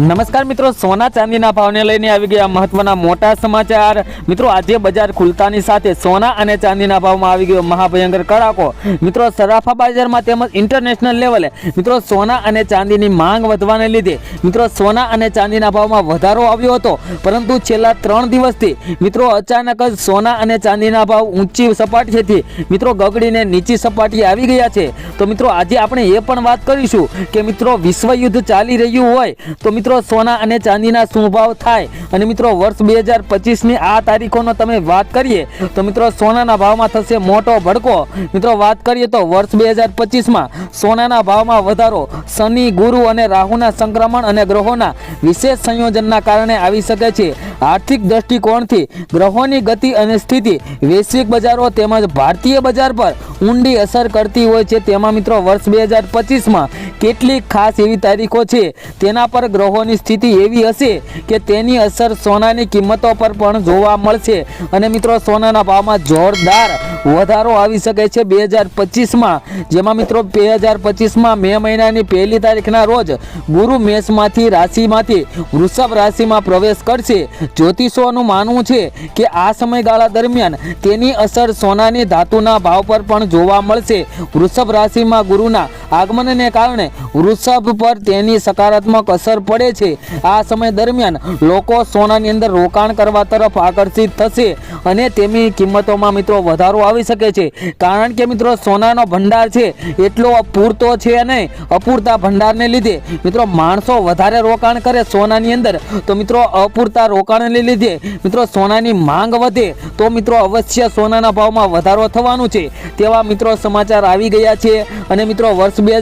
નમસ્કાર મિત્રો, સોના ચાંદીના ભાવને લઈને આવી ગયા મહત્વના મોટા સમાચાર. મિત્રો, આજે બજાર ખુલતાની સાથે સોના અને ચાંદીના ભાવમાં આવી ગયો મહાભયંકર કડાકો. મિત્રો, સરાફા બજારમાં તેમજ ઇન્ટરનેશનલ લેવલે મિત્રો, સોના અને ચાંદીની માંગ વધવાને લીધે મિત્રો, સોના અને ચાંદીના ભાવમાં વધારો આવ્યો હતો. પરંતુ છેલ્લા ત્રણ દિવસથી મિત્રો, અચાનક જ સોના અને ચાંદીના ભાવ ઊંચી સપાટીથી મિત્રો, ગગડીને નીચી સપાટી આવી ગયા છે. તો મિત્રો, આજે આપણે એ પણ વાત કરીશું કે મિત્રો, વિશ્વયુદ્ધ ચાલી રહ્યું હોય તો મિત્રો સોના અને ચાંદીના શું ભાવ થાય? અને મિત્રો, વર્ષ બે હજાર પચીસની આ તારીખોનો તમે વાત કરીએ, તો મિત્રો, સોનાના ભાવમાં થશે મોટો ભડકો. મિત્રો, વાત કરીએ તો વર્ષ બે હજાર પચીસમાં સોનાના ભાવમાં વધારો. શનિ, ગુરુ અને રાહુના સંક્રમણ અને ગ્રહોના વિશેષ સંયોજનના કારણે આવી શકે છે. આર્થિક દ્રષ્ટિકોણથી ગ્રહોની ગતિ અને સ્થિતિ, વૈશ્વિક બજારો તેમજ ભારતીય બજાર પર ઊંડી અસર કરતી હોય છે. તેમાં મિત્રો, વર્ષ બે હજાર પચીસમાં કેટલીક ખાસ એવી તારીખો છે. તેના પર ગ્રહોની સ્થિતિ એવી હશે કે તેની અસર સોનાની કિંમતો પર પણ જોવા મળશે. અને મિત્રો, સોનાના ભાવમાં જોરદાર વધારો આવી શકે છે બે હજાર પચીસમાં. જેમાં મિત્રો, બે હજાર પચીસમાં મે મહિનાની પહેલી તારીખના રોજ ગુરુ મેષમાંથી રાશિમાંથી વૃષભ રાશિમાં પ્રવેશ કરશે. જ્યોતિષોનું માનવું છે કે આ સમયગાળા દરમિયાન તેની અસર સોનાની ધાતુના ભાવ પર પણ જોવા મળશે. વૃષભ રાશિમાં ગુરુના આગમનને કારણે વૃષભ પર તેની સકારાત્મક અસર પડે છે. આ સમય દરમિયાન લોકો સોનાની અંદર રોકાણ કરવા તરફ આકર્ષિત થશે અને તેમની કિંમતોમાં મિત્રો વધારો આવી શકે છે. કારણ કે મિત્રો સોનાનો ભંડાર છે, એટલો પૂરતો છે અને અપૂરતા ભંડારને લીધે મિત્રો માણસો વધારે રોકાણ કરે સોનાની અંદર. તો મિત્રો અપૂરતા રોકાણને લીધે મિત્રો સોનાની માંગ વધે. તો મિત્રો અવશ્ય સોનાના ભાવમાં વધારો થવાનું છે. તેવા મિત્રો સમાચાર આવી ગયા છે અને મિત્રો વર્ષ બે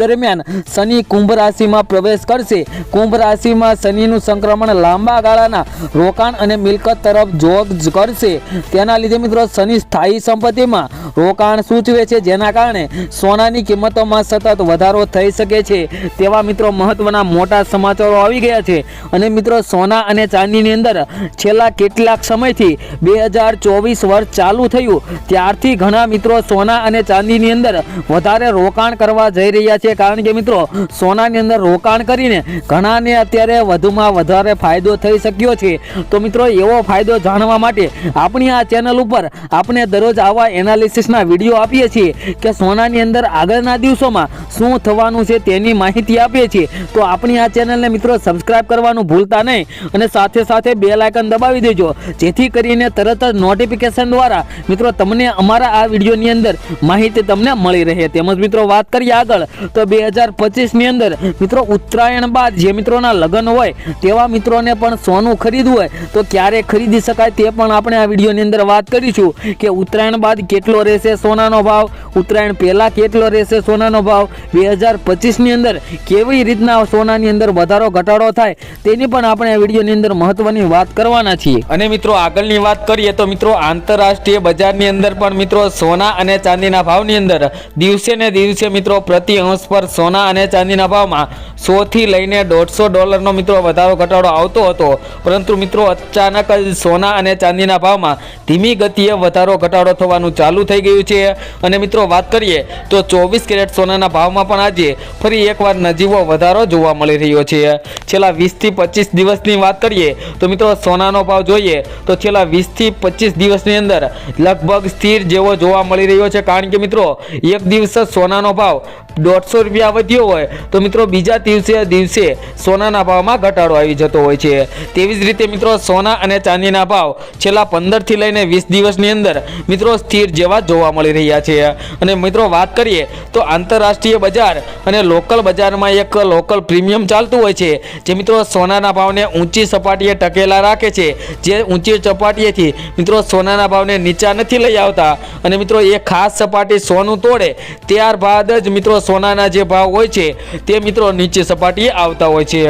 દરમિયાન શનિ કુંભ રાશિમાં પ્રવેશ કરશે. કુંભ રાશિમાં શનિનું સંક્રમણ લાંબા ગાળાના રોકાણ અને મિલકત તરફ જોગ કરશે. તેના લીધે મિત્રો શનિ સ્થાયી સંપત્તિમાં રોકાણ સૂચવે છે, જેના કારણે સોનાની કિંમતોમાં સતત વધારો થઈ શકે છે. તેવા મિત્રો મહત્વના મોટા સમાચારો આવી ગયા છે. અને મિત્રો સોના અને ચાંદીની અંદર છેલ્લા કેટલાક સમયથી બે હજાર ચોવીસ વર્ષ ચાલુ થયું. ત્યારથી ઘણા મિત્રો સોના અને ચાંદીની અંદર વધારે રોકાણ કરવા જઈ રહ્યા છે. કારણ કે મિત્રો સોનાની અંદર રોકાણ કરીને ઘણાને અત્યારે વધુમાં વધારે ફાયદો થઈ શક્યો છે. તો મિત્રો, એવો ફાયદો જાણવા માટે આપણી આ ચેનલ ઉપર આપણે દરરોજ આવા એનાલિસિસના વીડિયો આપીએ છીએ કે સોનાની અંદર આગળના દિવસોમાં શું થવાનું છે તેની માહિતી આપીએ છીએ. તો આપણી આ ચેનલને મિત્રો સબસ્ક્રાઇબ કરવાનું ભૂલતા નહીં અને સાથે સાથે બે લાયકન દબાવી દેજો. જેથી કરીને તરત જ નોટિફિકેશન દ્વારા મિત્રો તમને અમારા આ વિડીયોની અંદર માહિતી તમને મળી રહે. તેમજ મિત્રો વાત કરીએ આગળ, તો બે હજાર પચીસની અંદર મિત્રો ઉત્તરાયણ બાદ જે મિત્રોના લગ્ન હોય, તેવા મિત્રોને પણ સોનું ખરીદવું હોય, તો ક્યારે ખરીદી શકાય તે પણ આપણે આ વિડીયોની અંદર વાત કરીશું કે ઉત્તરાયણ બાદ કેટલો રહેશે સોનાનો ભાવ, ઉત્તરાયણ પહેલાં કેટલો રહેશે સોનાનો ભાવ, બે હજાર પચીસની અંદર કેવી રીતના સોનાની અંદર વધારો ઘટાડો થાય, તેની પણ આપણે આ વિડીયોની અંદર મહત્વની વાત કરવાના છીએ. અને મિત્રો આગળની વાત કરીએ તો મિત્રો આંતરરાષ્ટ્રીય બજારની અંદર પણ મિત્રો સોના અને ચાંદીના ભાવની અંદર દિવસે ને દિવસે મિત્રો પ્રતિ અંશ પર સોના અને ચાંદીના ભાવમાં સોથી લઈને દોઢસો ડોલરનો મિત્રો વધારો ઘટાડો આવતો હતો. પરંતુ મિત્રો અચાનક જ સોના અને ચાંદીના ભાવમાં ધીમી ગતિએ વધારો ઘટાડો થવાનું ચાલુ થઈ ગયું છે. અને મિત્રો વાત કરીએ તો ચોવીસ કેરેટ સોનાના ભાવમાં પણ આજે ફરી એકવાર નજીવો વધારો જોવા મળી રહ્યો છે. છેલ્લા વીસથી પચીસ દિવસની વાત કરીએ તો મિત્રો સોનાનો ભાવ જોઈએ તો છેલ્લા વીસથી પચીસ દિવસની અંદર લગભગ સ્થિર જેવો જોવા મળી રહ્યો છે. કારણ કે મિત્રો એક દિવસ જ સોનાનો ભાવ દોઢસો રૂપિયા વધ્યો હોય તો મિત્રો બીજા દિવસે દિવસે સોનાના ભાવમાં ઘટાડો આવી જતો હોય છે. તેવી જ રીતે મિત્રો સોના અને ચાંદીના ભાવ છેલ્લા પંદરથી લઈને વીસ દિવસની અંદર મિત્રો સ્થિર જેવા જોવા મળી રહ્યા છે. અને મિત્રો વાત કરીએ તો આંતરરાષ્ટ્રીય બજાર અને લોકલ બજારમાં એક લોકલ પ્રીમિયમ ચાલતું હોય છે, જે મિત્રો સોનાના ભાવને ઊંચી સપાટીએ ટકેલા રાખે છે. જે ઊંચી સપાટીએથી મિત્રો સોનાના ભાવને નીચા નથી લઈ આવતા. અને મિત્રો એ ખાસ સપાટી સોનું તોડે ત્યારબાદ જ મિત્રો સોનાના જે ભાવ હોય છે, તે મિત્રો નીચે સપાટીએ આવતા હોય છે.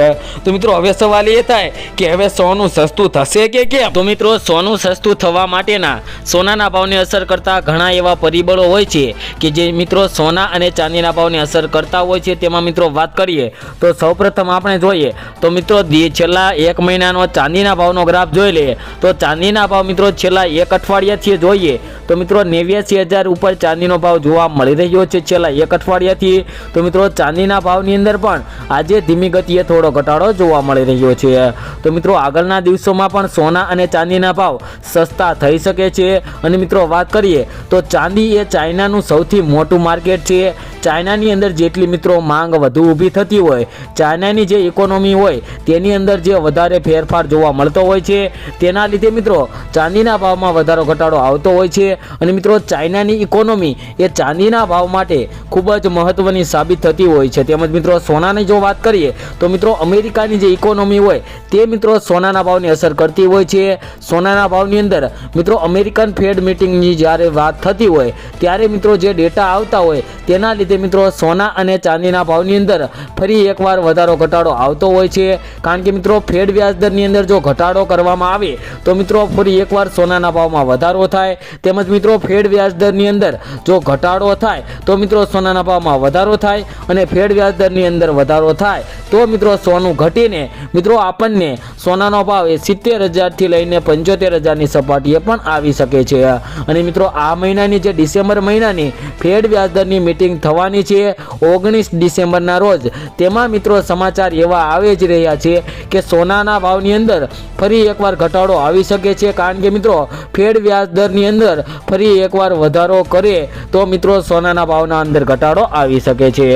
તો મિત્રો, હવે સવાલ એ થાય કે હવે સોનું સસ્તું થશે કે કેમ? તો મિત્રો, સોનું સસ્તું થવા માટેના સોનાના ભાવને અસર કરતા ઘણા એવા પરિબળો હોય છે કે જે મિત્રો સોના અને ચાંદીના ભાવને અસર કરતા હોય છે, તેમાં મિત્રો વાત કરીએ તો સૌપ્રથમ આપણે જોઈએ તો મિત્રો છેલ્લા એક મહિનાનો ચાંદીના ભાવનો ગ્રાફ જોઈ લઈએ તો ચાંદીના ભાવ મિત્રો છેલ્લા એક અઠવાડિયાથી જોઈએ તો મિત્રો, નેવ્યાસી હજાર ઉપર ચાંદીનો ભાવ જોવા મળી રહ્યો છે. છેલ્લા એક અઠવાડિયાથી નથી તો મિત્રો, ચાંદીના ભાવની અંદર પણ આજે ધીમી ગતિએ થોડો ઘટાડો જોવા મળી રહ્યો છે. તો મિત્રો, આગળના દિવસોમાં પણ સોના અને ચાંદીના ભાવ સસ્તા થઈ શકે છે. અને મિત્રો, વાત કરીએ તો ચાંદી એ ચાઇનાનું સૌથી મોટું માર્કેટ છે. ચાઇનાની અંદર જેટલી મિત્રો માંગ વધુ ઊભી થતી હોય, ચાઇનાની જે ઇકોનોમી હોય, તેની અંદર જે વધારે ફેરફાર જોવા મળતો હોય છે. તેના લીધે મિત્રો, ચાંદીના ભાવમાં વધારો ઘટાડો આવતો હોય છે. અને મિત્રો, ચાઇનાની ઇકોનોમી એ ચાંદીના ભાવ માટે ખૂબ જ મહત્ત્વની સાબિત થતી હોય છે. તેમજ મિત્રો, સોનાની જો વાત કરીએ, તો મિત્રો, અમેરિકાની જે ઇકોનોમી હોય, તે મિત્રો સોનાના ભાવની અસર કરતી હોય છે. સોનાના ભાવની અંદર, મિત્રો, અમેરિકન ફેડ મિટિંગની જ્યારે વાત થતી હોય, ત્યારે મિત્રો જે ડેટા આવતા હોય, તેના લીધે મિત્રો, સોના અને ચાંદીના ભાવની અંદર ફરી એકવાર વધારો ઘટાડો આવતો હોય છે. કારણ કે મિત્રો, ફેડ વ્યાજદરની અંદર જો ઘટાડો કરવામાં આવે, તો મિત્રો ફરી એકવાર સોનાના ભાવમાં વધારો થાય. તેમજ મિત્રો, ફેડ વ્યાજદરની અંદર જો ઘટાડો થાય, તો મિત્રો સોનાના ભાવમાં વધારો થાય અને ફેડ વ્યાજદરની અંદર વધારો થાય. તો મિત્રો, સોનું ઘટીને મિત્રો, આપણને સોનાનો ભાવ એ સિત્તેર હજારથી લઈને પંચોતેર હજારની સપાટીએ પણ આવી શકે છે. અને મિત્રો, આ મહિનાની જે ડિસેમ્બર મહિનાની ફેડ વ્યાજદરની મિટિંગ થવાની છે ઓગણીસ ડિસેમ્બરના રોજ. તેમાં મિત્રો સમાચાર એવા આવે જ રહ્યા છે કે સોનાના ભાવની અંદર ફરી એકવાર ઘટાડો આવી શકે છે. કારણ કે મિત્રો ફેડ વ્યાજ દરની અંદર ફરી એકવાર વધારો કરે તો મિત્રો સોનાના ભાવના અંદર ઘટાડો આવી શકે છે.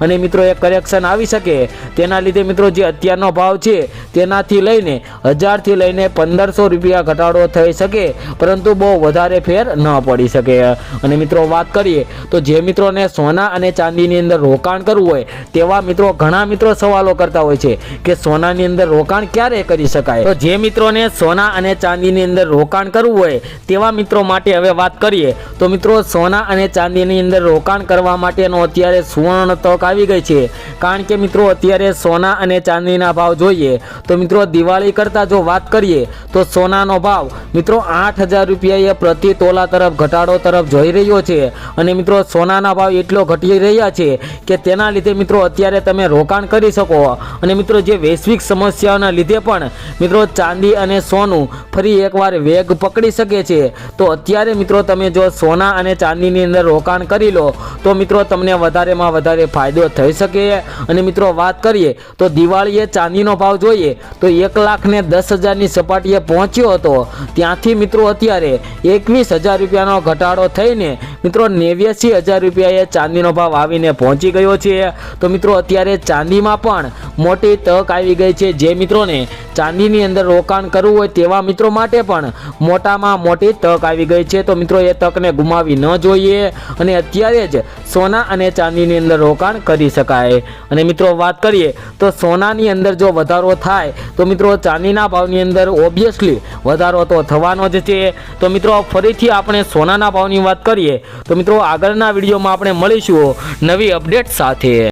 અને મિત્રો એક કરેક્શન આવી શકે. તેના લીધે મિત્રો જે અત્યારનો ભાવ છે તેનાથી લઈને હજારથી લઈને પંદરસો રૂપિયા ઘટાડો થઈ શકે. પરંતુ બહુ વધારે ફેર ન પડી શકે. અને મિત્રો વાત કરીએ તો જે મિત્રોને સોના અને ચાંદીની અંદર રોકાણ કરવું હોય, તેવા મિત્રો ઘણા મિત્રો સવાલો કરતા હોય છે કે સોનાની અંદર રોકાણ ક્યારે કરી શકાય? તો જે મિત્રોને સોના અને ચાંદીની અંદર રોકાણ કરવું હોય, તેવા મિત્રો માટે હવે વાત કરીએ. તો મિત્રો, સોના અને ચાંદીની અંદર રોકાણ કરવા માટેનો અત્યારે સુવર્ણ તક આવી ગઈ છે. કારણ કે મિત્રો, અત્યારે સોના અને ચાંદીના ભાવ જોઈએ. તો મિત્રો, દિવાળી કરતાં જો વાત કરીએ, તો સોનાનો ભાવ મિત્રો આઠ હજાર રૂપિયાએ પ્રતિ તોલા તરફ, ઘટાડો તરફ જોઈ રહ્યો છે. અને મિત્રો, સોનાના ભાવ એટલો ઘટી રહ્યા છે કે તેના લીધે મિત્રો અત્યારે તમે રોકાણ કરી શકો. અને મિત્રો જે વૈશ્વિક સમસ્યાઓના લીધે પણ મિત્રો ચાંદી અને સોનું ફરી એકવાર વેગ પકડી શકે છે. તો અત્યારે મિત્રો તમે જો સોના અને ચાંદીની અંદર રોકાણ કરી લો, તો મિત્રો તમને વધારેમાં વધારે ફાયદો થઈ શકે. અને મિત્રો વાત કરીએ, તો દિવાળીએ ચાંદીનો ભાવ જોઈએ, તો એક લાખ ને દસ હજારની સપાટીએ પહોંચ્યો હતો. ત્યાંથી મિત્રો અત્યારે એકવીસ હજાર રૂપિયાનો ઘટાડો થઈને મિત્રો નેવ્યાસી હજાર રૂપિયાએ ચાંદીનો ભાવ આવીને પહોંચી ગયો છે. તો મિત્રો, અત્યારે ચાંદીમાં પણ મોટી તક આવી ગઈ છે. જે મિત્રોને ચાંદીની અંદર રોકાણ કરવું હોય તેવા મિત્રો માટે પણ મોટામાં મોટી તક આવી ગઈ છે. તો મિત્રો, એ તકને ગુમાવી ન જોઈએ અને અત્યારે જ સોના અને ચાંદીની અંદર રોકાણ કરી શકાય. અને મિત્રો, વાત કરીએ તો સોનાની અંદર જો વધારો થાય, તો મિત્રો, ચાંદીના ભાવની અંદર ઓબ્વિયસલી વધારો તો થવાનો જ છે. તો મિત્રો, ફરીથી આપણે સોનાના ભાવની વાત કરીએ, તો મિત્રો, આગળના વિડીયોમાં આપણે મળીશું. નવી અપડેટ સાથે.